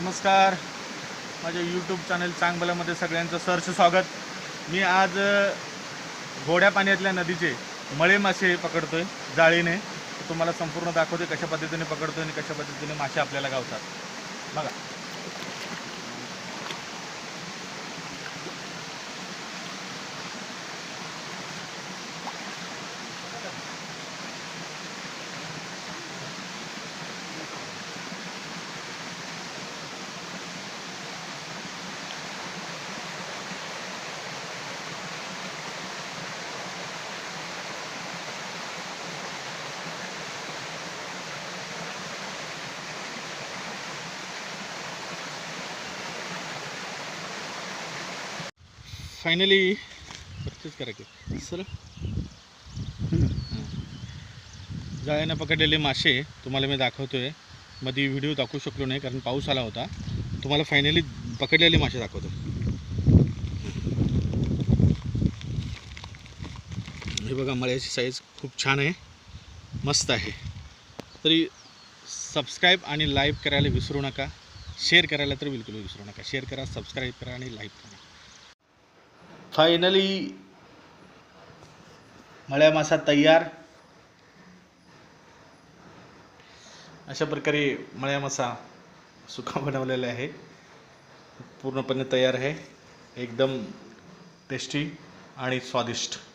नमस्कार. माझ्या YouTube channel चांगबलामध्ये सगळ्यांचं सर्च स्वागत. मी आज गोड्या पाण्यातल्या नदीचे मळे मासे पकडतो आहे जाळीने. तुम्हाला संपूर्ण दाखवते कशा पद्धतीने पकडतोय आणि कशा पद्धतीने मासे आपल्याला गावतात. बघा. फायनली परचेस करा की. सर. जाळ्यानं पकडलेले मासे तुम्हाला मी दाखवतोय. मध्ये व्हिडिओ दाखवू शकलो नाही कारण पाऊस आला होता. तुम्हाला फायनली पकडलेले मासे दाखवतो हे बघा मळ्याची साईज खूप छान आहे. मस्त आहे. तरी सबस्क्राईब आणि लाईक करायला विसरू नका. शेअर करायला तर बिलकुल विसरू नका. शेअर करा सबस्क्राईब करा आणि लाईक करा. फायनली मळ्या मासा तयार. अशा प्रकारे मळ्या मासा सुका बनवलेला आहे. पूर्णपणे तयार आहे. एकदम टेस्टी आणि स्वादिष्ट.